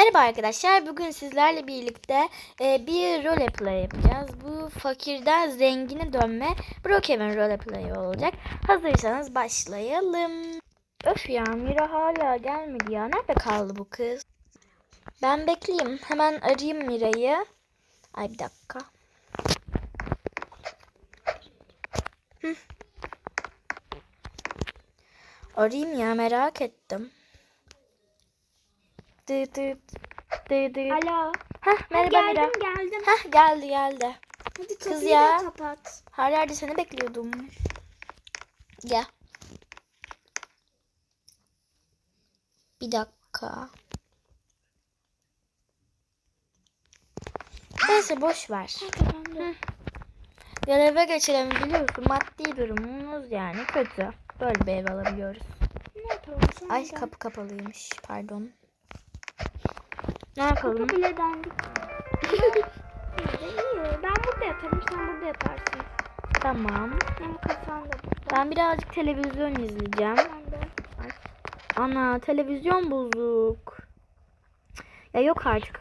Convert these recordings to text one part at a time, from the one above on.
Merhaba arkadaşlar. Bugün sizlerle birlikte e, bir roleplay yapacağız. Bu fakirden zengine dönme Brookhaven roleplay olacak. Hazırsanız başlayalım. Öf ya Mira hala gelmedi ya. Nerede kaldı bu kız? Ben bekleyeyim. Hemen arayayım Mira'yı. Ay bir dakika. Hı. Arayayım ya merak ettim. Dı dı dı dı. Alo. Heh, merhaba Mira. geldim geldim. Heh, geldi geldi. Hadi Kız ya. kapat. Her yerde seni bekliyordum. Gel. Bir dakika. Neyse boş ver. Kapandı. Gel eve geçelim biliyorsun maddi durumumuz yani kötü. Böyle bir ev alabiliyoruz. Ne yapalım Ay kapı kapalıymış pardon. Ne Kapı yapalım? bile dandik. İyi. Ben burada yatarım sen burada yatarsın. Tamam. Hem kafan da burada. Ben birazcık televizyon izleyeceğim. Ben de. Ana televizyon bozuk. Ya yok artık.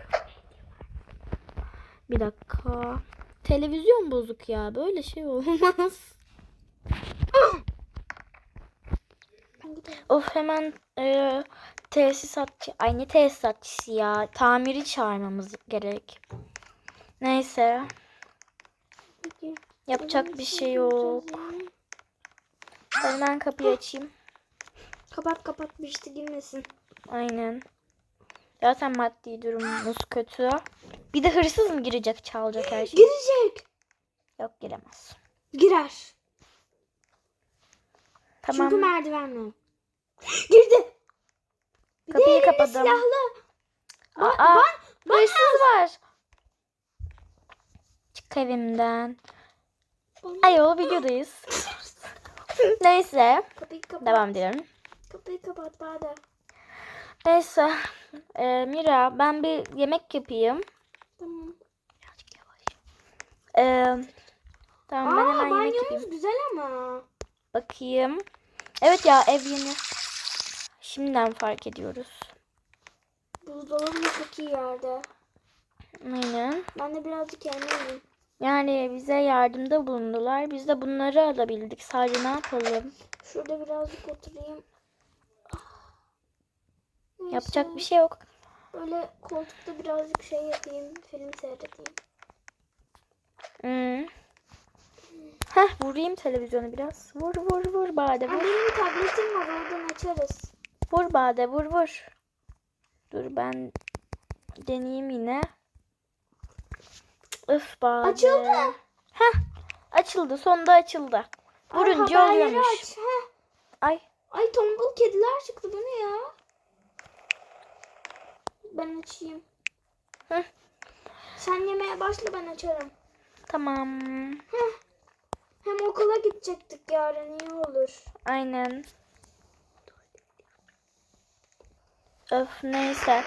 Bir dakika. Televizyon bozuk ya. Böyle şey olmaz. Of hemen e, tesisatçı. Ay ne tesisatçısı ya. Tamiri çağırmamız gerek. Neyse. Yapacak bir şey yok. Ben hemen kapıyı açayım. Kapat kapat bir işte girmesin. Aynen. Zaten maddi durumumuz kötü. Bir de hırsız mı girecek çalacak her şeyi? Girecek. Yok giremez. Girer. Tamam. Çünkü merdivenle. Girdi. Kapıyı kapadım. Silahlı. Ba- Aa, ban- hırsız var. Çık evimden. Bana- Ayol videodayız. Neyse. Kapıyı kapat. Devam edelim. Kapıyı kapat bari. Neyse. Ee, Mira ben bir yemek yapayım. Tamam. Ee, tamam ben Aa hemen yemek yapayım. güzel ama. Bakayım. Evet ya ev yeni. Şimdiden fark ediyoruz. Buzdolabı da çok iyi yerde. Aynen. Ben de birazcık yemeğim. Yani bize yardımda bulundular. Biz de bunları alabildik. Sadece ne yapalım? Şurada birazcık oturayım. Ah. Neyse, Yapacak bir şey yok. Böyle koltukta birazcık şey yapayım. Film seyredeyim. Hmm. Heh vurayım televizyonu biraz. Vur vur vur Bade vur. benim tabletim var oradan açarız. Vur Bade vur vur. Dur ben deneyeyim yine. Öf Bade. Açıldı. Heh açıldı sonunda açıldı. Ay, Vurunca haberleri oluyormuş. Aç. Heh. Ay Ay tombul kediler çıktı. Bu ne ya? Ben açayım. Heh. Sen yemeye başla ben açarım. tamam. Heh. Hem okula gidecektik yarın iyi olur. Aynen. Öf neyse.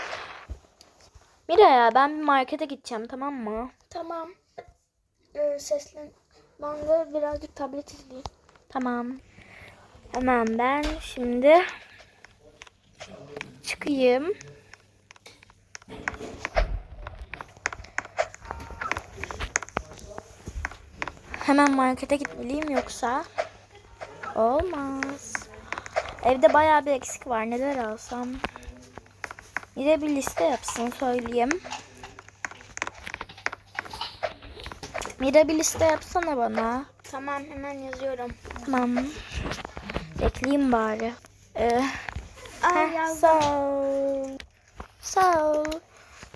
Mira ya ben bir markete gideceğim tamam mı? Tamam. Ee, seslen. Ben de birazcık tablet izleyeyim. Tamam. Hemen ben şimdi çıkayım. Hemen markete gitmeliyim yoksa olmaz. Evde bayağı bir eksik var. Neler alsam? Bir de bir liste yapsın söyleyeyim. Mira bir liste yapsana bana. Tamam hemen yazıyorum. Tamam. Bekleyeyim bari. Ee, Aa, heh, yazdım. sağ ol. Sağ ol.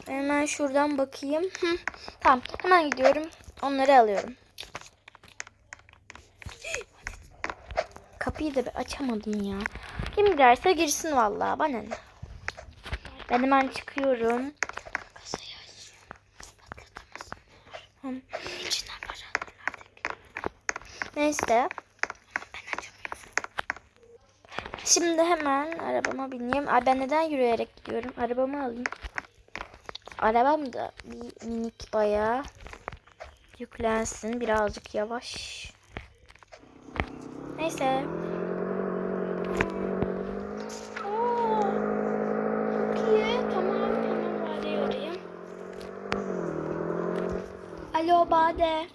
Hemen şuradan bakayım. Hı, tamam hemen gidiyorum. Onları alıyorum. Kapıyı da açamadım ya. Kim girerse girsin vallahi bana ne. Ben hemen çıkıyorum. Neyse. Şimdi hemen arabama bineyim. Ay ben neden yürüyerek gidiyorum? Arabamı alayım. Arabam da bir minik bayağı yüklensin. Birazcık yavaş. Neyse. Aa, çok iyi. Tamam tamam. Alo Bade.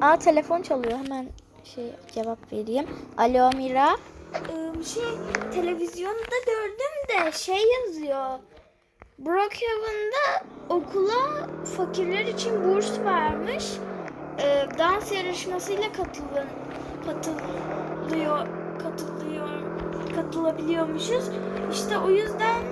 Aa telefon çalıyor. Hemen şey cevap vereyim. Alo Mira. Ee, şey televizyonda gördüm de şey yazıyor. Brookhaven'da okula fakirler için burs vermiş. Ee, dans yarışmasıyla katılın, katılıyor, katılıyor, katılabiliyormuşuz. İşte o yüzden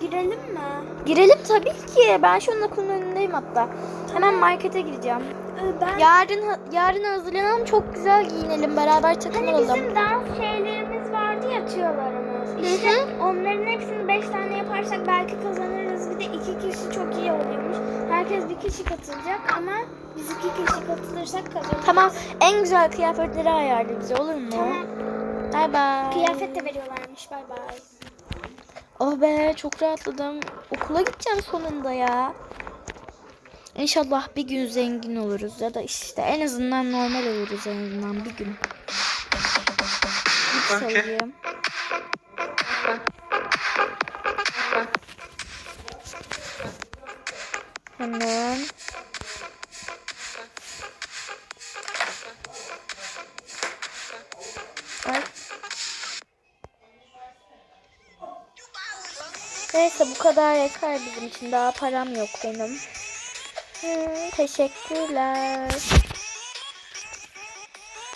girelim mi? Girelim tabii ki. Ben şu an okulun önündeyim hatta. Hemen markete gireceğim. Ee, ben Yarın yarın hazırlanalım. Çok güzel giyinelim. Beraber takım Hani bizim dans şeylerimiz vardı ya tüyolarımız. İşte onların hepsini 5 tane yaparsak belki kazanırız. Bir de iki kişi çok iyi oluyormuş. Herkes bir kişi katılacak ama biz iki kişi katılırsak kazanırız. Tamam. En güzel kıyafetleri ayarla bize olur mu? Tamam. Bay bay. Kıyafet de veriyorlarmış. Bay bay. Oh be çok rahatladım. Okula gideceğim sonunda ya. İnşallah bir gün zengin oluruz ya da işte en azından normal oluruz en azından bir gün. Git sayayım. Hemen. Bu kadar yeter bizim için. Daha param yok benim. Hmm, teşekkürler.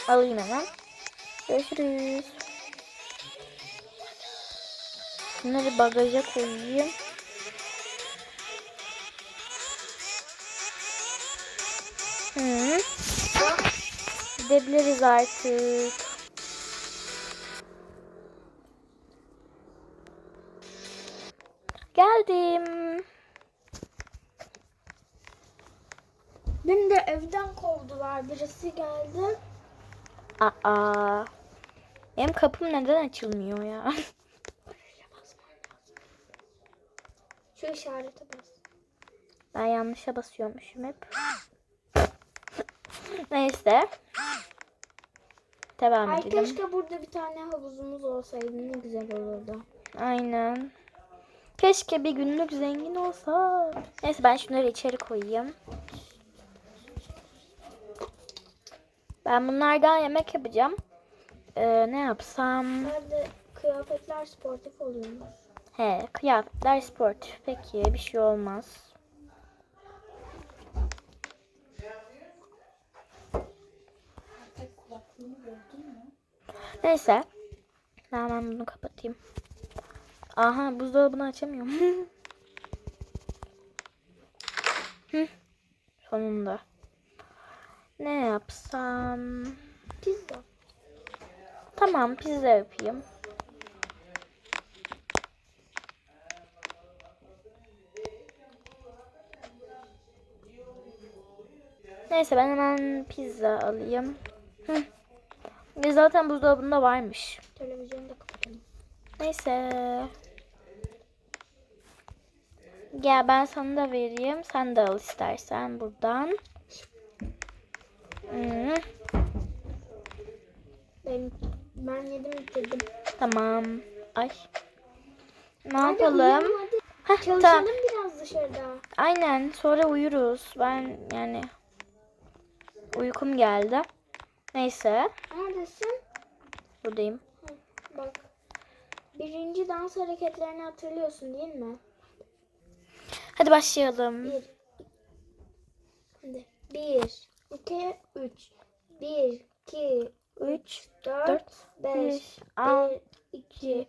Alayım hemen. Görüşürüz. Bunları bagaja koyayım. Hı. Gidebiliriz artık. Kovdular. Birisi geldi. Aa. Benim kapım neden açılmıyor ya? Şu işarete bas. Ben yanlışa basıyormuşum hep. Neyse. Devam Ay edelim. keşke burada bir tane havuzumuz olsaydı ne güzel olurdu. Aynen. Keşke bir günlük zengin olsa. Neyse ben şunları içeri koyayım. Ben bunlardan yemek yapacağım. Ee, ne yapsam? Nerede kıyafetler sportif oluyormuş. He, kıyafetler sportif. Peki, bir şey olmaz. Neyse. Ben hemen bunu kapatayım. Aha, buzdolabını açamıyorum. Sonunda. Ne yapsam? Pizza. Tamam, pizza yapayım. Neyse ben hemen pizza alayım. Hı. Zaten buzdolabında varmış. Televizyonu da kapatalım. Neyse. Gel ben sana da vereyim. Sen de al istersen buradan. Ben, ben yedim bitirdim. tamam. Ay. Ne Hadi yapalım? uyuyalım, hadi. Heh, Çalışalım tamam. biraz dışarıda. Aynen sonra uyuruz. Ben yani uykum geldi. Neyse Neredesin? buradayım. Bak. Birinci dans hareketlerini hatırlıyorsun değil mi? Hadi başlayalım. Bir. Hadi. Bir. 2, 3. 1, 2, 3, 4, 5, 6, 2, 3,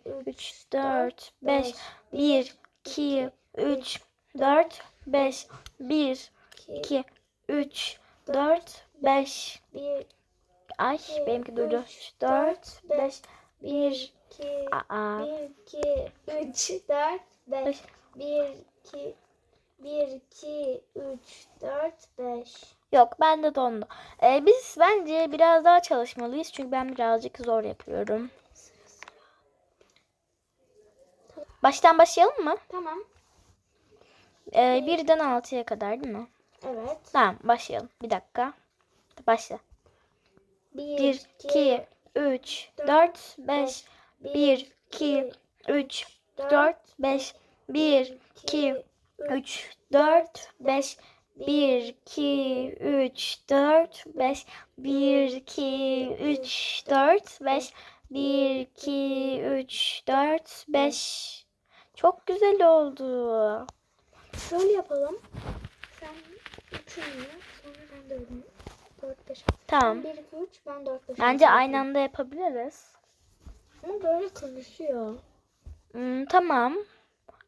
4, 5, 1, 2, 3, 4, 5, 1, 2, 3, 4, 5, 1, Ay benimki durdu. 4, 5, 1, 2, Aa. 1, 2, 3, 4, 5, 1, 2, 1, 2, 3, 4, 5. Yok ben de dondu. Ee, biz bence biraz daha çalışmalıyız. Çünkü ben birazcık zor yapıyorum. Baştan başlayalım mı? Tamam. Ee, birden altıya kadar değil mi? Evet. Tamam başlayalım. Bir dakika. Başla. 1, 2, 3, 4, 5, 1, 2, 3, 4, 5, 1, 2, 3, 4, 5, 1, 2, 3, 4, 5. 1, 2, 3, 4, 5. 1, 2, 3, 4, 5. Çok güzel oldu. Şöyle yapalım. Sen üçünü yap. Sonra ben dördünü. Dört beş. Tamam. Bir iki üç. Ben dört beş. Bence altı, aynı anda yapabiliriz. Ama böyle konuşuyor. Hmm, tamam.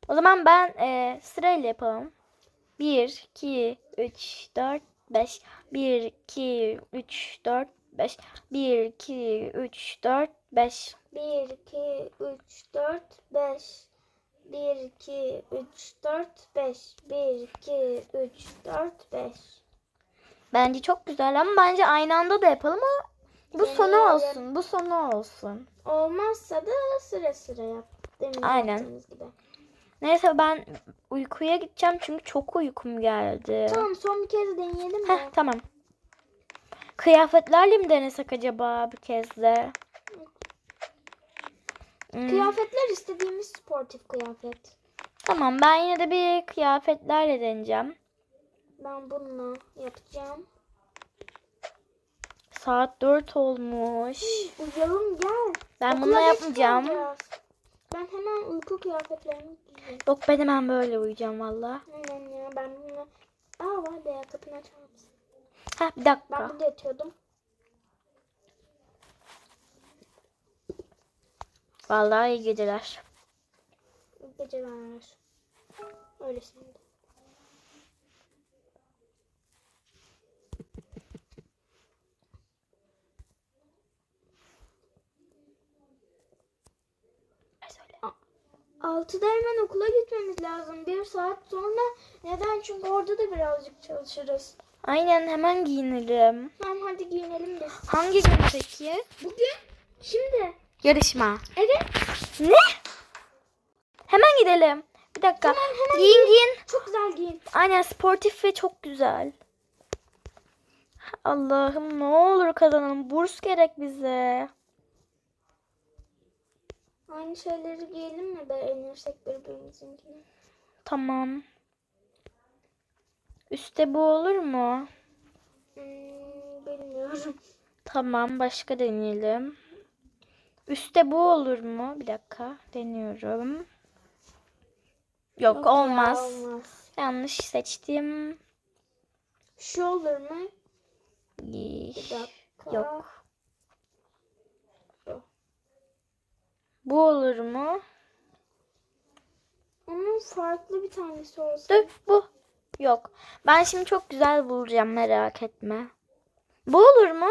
O zaman ben e, sırayla yapalım. 1, 2, 3, 4, 5. 1, 2, 3, 4, 5. 1, 2, 3, 4, 5. Bir iki üç dört beş. Bir iki üç dört beş. Bir iki üç dört beş. Bence çok güzel ama bence aynı anda da yapalım ama bu sonu olsun. Bu sonu olsun. Olmazsa da sıra sıra yap. Demin Aynen. yaptığımız gibi. Neyse ben uykuya gideceğim çünkü çok uykum geldi. Tamam son bir kez deneyelim Heh, mi? tamam. Kıyafetlerle mi denesek acaba bir kez de? Hmm, Kıyafetler istediğimiz sportif kıyafet. Tamam ben yine de bir kıyafetlerle deneyeceğim. Ben bununla yapacağım. Saat 4 olmuş. Uyuyalım gel. Ben Okula yapmayacağım. kalacağız. Ben hemen uyku kıyafetlerimi giyeceğim. Yok ben hemen böyle uyuyacağım valla. Aynen ya ben bunu... Aa var be ya kapını açar mısın? Heh bir Ben dakika. burada yatıyordum. Vallahi iyi geceler. İyi Geceler. Öyle şimdi. 6'da hemen okula gitmemiz lazım. Bir saat sonra. Neden? Çünkü orada da birazcık çalışırız. Aynen hemen giyinirim. Tamam hadi giyinelim biz. Hangi gün peki? Bugün. Şimdi. Yarışma. Evet. Ne? Hemen gidelim. Bir dakika. Hemen, hemen giyin giyin. giyin. Çok güzel giyin. Aynen sportif ve çok güzel. Allah'ım ne olur kazanalım. Burs gerek bize. Aynı şeyleri giyelim mi beğenirsek birbirimizinkini? Tamam. Üste bu olur mu? Hmm, bilmiyorum. Tamam başka deneyelim. Üste bu olur mu? Bir dakika deniyorum. Yok, Yok ya, olmaz. olmaz. Yanlış seçtim. Şu olur mu? Bir dakika. Yok. Bu olur mu? Onun farklı bir tanesi olsa. Dur bu. Yok. Ben şimdi çok güzel bulacağım merak etme. Bu olur mu?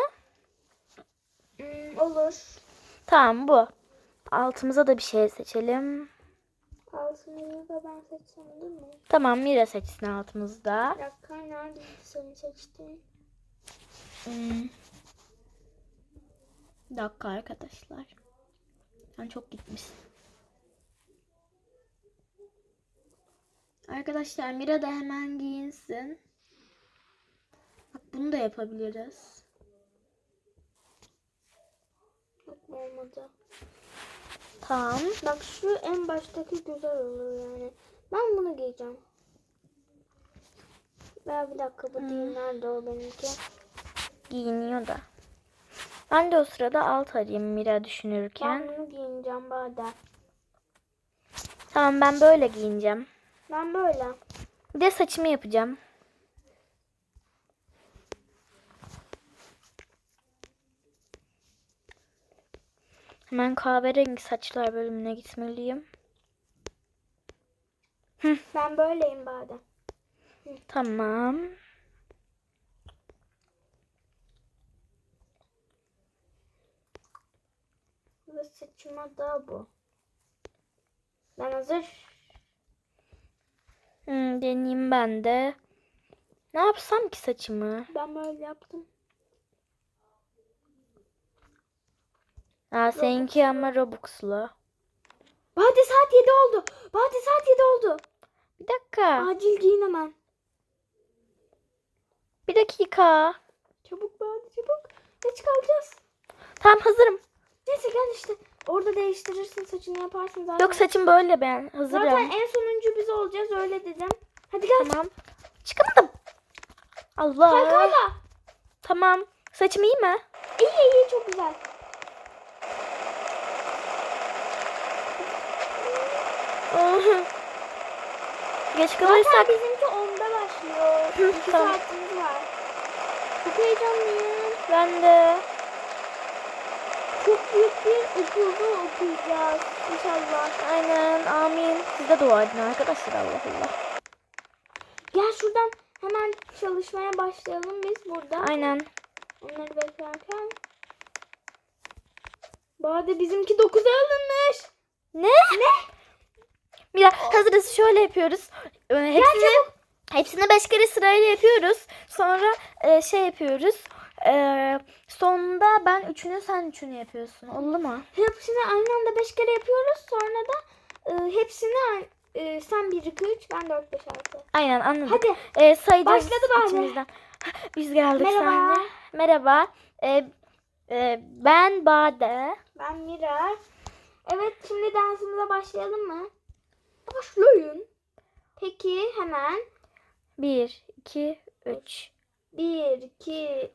Hmm, olur. Tamam bu. Altımıza da bir şey seçelim. Altını da ben seçsem değil mi? Tamam Mira seçsin altımızda. Bir dakika nerede seni seçtiğin? Hmm. Bir dakika arkadaşlar. Sen çok gitmişsin. Arkadaşlar Mira da hemen giyinsin. Bak bunu da yapabiliriz. Yok olmadı. Tamam. Bak şu en baştaki güzel olur yani. Ben bunu giyeceğim. Ya bir dakika bu değil. Nerede o benimki? Giyiniyor da. Ben de o sırada alt arayayım Mira Ben düşünürken. bunu giyineceğim bade. Tamam ben böyle giyineceğim. Ben böyle. Bir de saçımı yapacağım. Hemen kahverengi saçlar bölümüne gitmeliyim. Ben böyleyim bade. Tamam. Saçıma da bu. Ben hazır. Hmm, deneyeyim ben de. Ne yapsam ki saçımı? Ben böyle yaptım. Aa, seninki ama Robux'lu. Bade saat 7 oldu. Bade saat 7 oldu. Bir dakika. Acil giyin hemen. Bir dakika. Çabuk Bade çabuk. Geç kalacağız. Tamam hazırım. Neyse gel işte. Orada değiştirirsin saçını yaparsın zaten. Yok saçım böyle ben. Hazırım. Zaten en sonuncu biz olacağız öyle dedim. Hadi gel. Tamam. Çıkamadım. Allah. Kaykayla. Tamam. Saçım iyi mi? İyi iyi çok güzel. Geç Zaten kalırsak bizimki 10'da başlıyor. Hı, 2 tamam. saatimiz var. Çok heyecanlıyım. ben de. Büyük bir okulda okuyacağız inşallah. Aynen amin. Siz de dua edin arkadaşlar Allah Allah. Gel şuradan hemen çalışmaya başlayalım biz burada. Aynen. Onları beklerken. Bade bizimki 9'a alınmış. Ne? Ne? Mira hazırız şöyle yapıyoruz. Ee, Hepsini, hepsini beş kere sırayla yapıyoruz. Sonra e, şey yapıyoruz. Ee, sonunda ben üçünü sen üçünü yapıyorsun. Oldu mu? Hepsini aynı anda 5 kere yapıyoruz. Sonra da e, hepsini e, sen 1, 2, 3, ben 4, 5, 6. Aynen anladık. Hadi. Ee, sayacağız Başladı bari. içimizden. Biz geldik Merhaba. sahne. Merhaba. Ee, e, ben Bade. Ben Mira. Evet şimdi dansımıza başlayalım mı? Başlayın. Peki hemen Bir, iki, üç. 1, 2,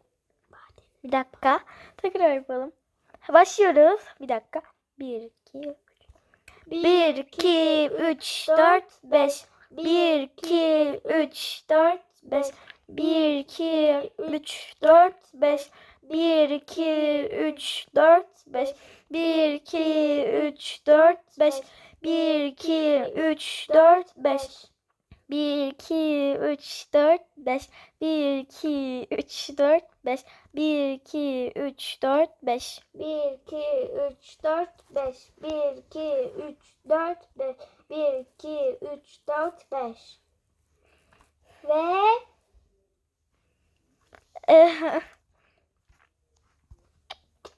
Bir dakika. Tekrar yapalım. Başlıyoruz. Bir dakika. Bir, iki, 1, 2, 3, 4, 5. 1, 2, 3, 4, 5. 1, 2, 3, 4, 5. 1, 2, 3, 4, 5. 1, 2, 3, 4, 5. 1, 2, 3, 4, 5. 1, 2, 3, 4, 5. 1, 2, 3, 4, 5. 1, 2, 3, 4, 5. 1, 2, 3, 4, 5. 1, 2, 3, 4, 5. 1, 2, 3, 4, 5. Ve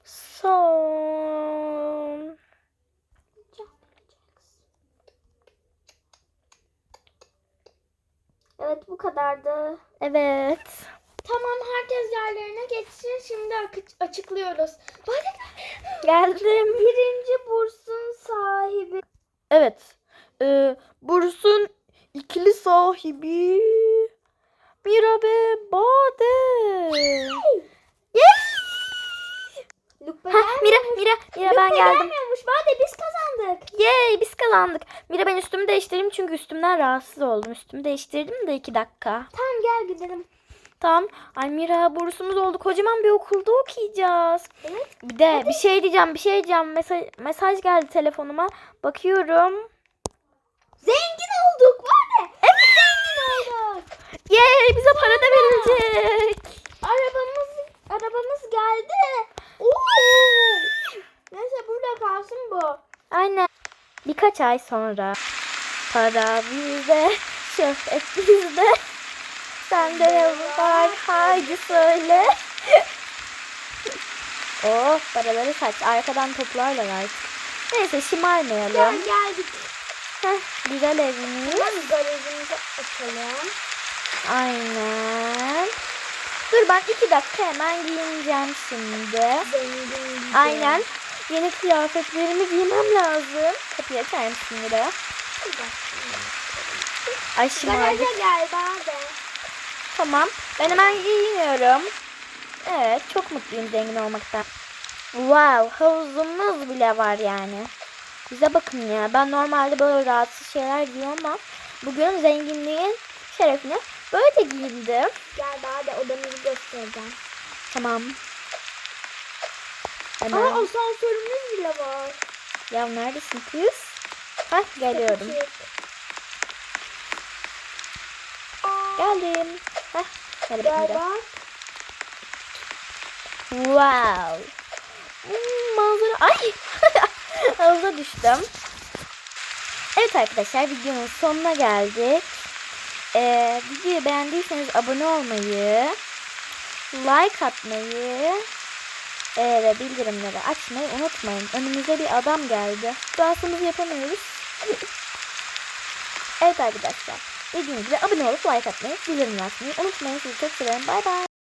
Son. evet bu kadardı. Evet. Tamam herkes yerlerine geçsin. Şimdi açıklıyoruz. Bade Geldim. birinci bursun sahibi. Evet. Ee, Bursun ikili sahibi. Mira ve Bade. Yes! Lupa Mira, Mira, Mira ben Lupa geldim. gelmiyormuş. Bade biz kazandık. Yay biz kazandık. Mira ben üstümü değiştireyim çünkü üstümden rahatsız oldum. Üstümü değiştirdim de iki dakika. Tamam gel gidelim. Tamam. Ay Mira bursumuz oldu. Kocaman bir okulda okuyacağız. Evet. Bir de bir şey diyeceğim, bir şey diyeceğim. Mesaj, mesaj geldi telefonuma. Bakıyorum. Zengin olduk Bade. Evet zengin olduk. Yay bize para da verilecek. Arabamız arabamız geldi. Oo. Neyse burada kalsın bu. Aynen. Birkaç ay sonra para bizde, şöhret bizde. Sende ne var? Haydi söyle. oh paraları saç. Arkadan toplarlar artık. Neyse şımarmayalım. Gel geldik. Heh, güzel evimiz. Hemen garajımızı açalım. Aynen. Dur ben iki dakika hemen giyineceğim şimdi. Aynen. Yeni kıyafetlerimi giymem lazım. Kapıyı açar mısın Mira? Ay şımardık. Garaja gel Bade. Tamam. Ben hemen giyiniyorum. Evet. Çok mutluyum zengin olmaktan. Wow. Havuzumuz bile var yani. Bize bakın ya. Ben normalde böyle rahatsız şeyler giyiyorum ama bugün zenginliğin şerefine böyle de giyindim. Gel Bade odamızı göstereceğim. Tamam. Aa Hemen. asansörümüz bile var. Ya neredesin kız? Hah geliyorum. Geldim. Hah. Merhaba. Gel bak. Wow. Hmm, manzara. Ay. Havuza düştüm. Evet arkadaşlar videonun sonuna geldik. Ee, videoyu beğendiyseniz abone olmayı, like atmayı ee, ve bildirimleri açmayı unutmayın. Önümüze bir adam geldi. Dansımızı yapamıyoruz. evet arkadaşlar. Dediğim gibi abone olup like atmayı, bildirimleri açmayı unutmayın. Sizi çok seviyorum. Bay bay.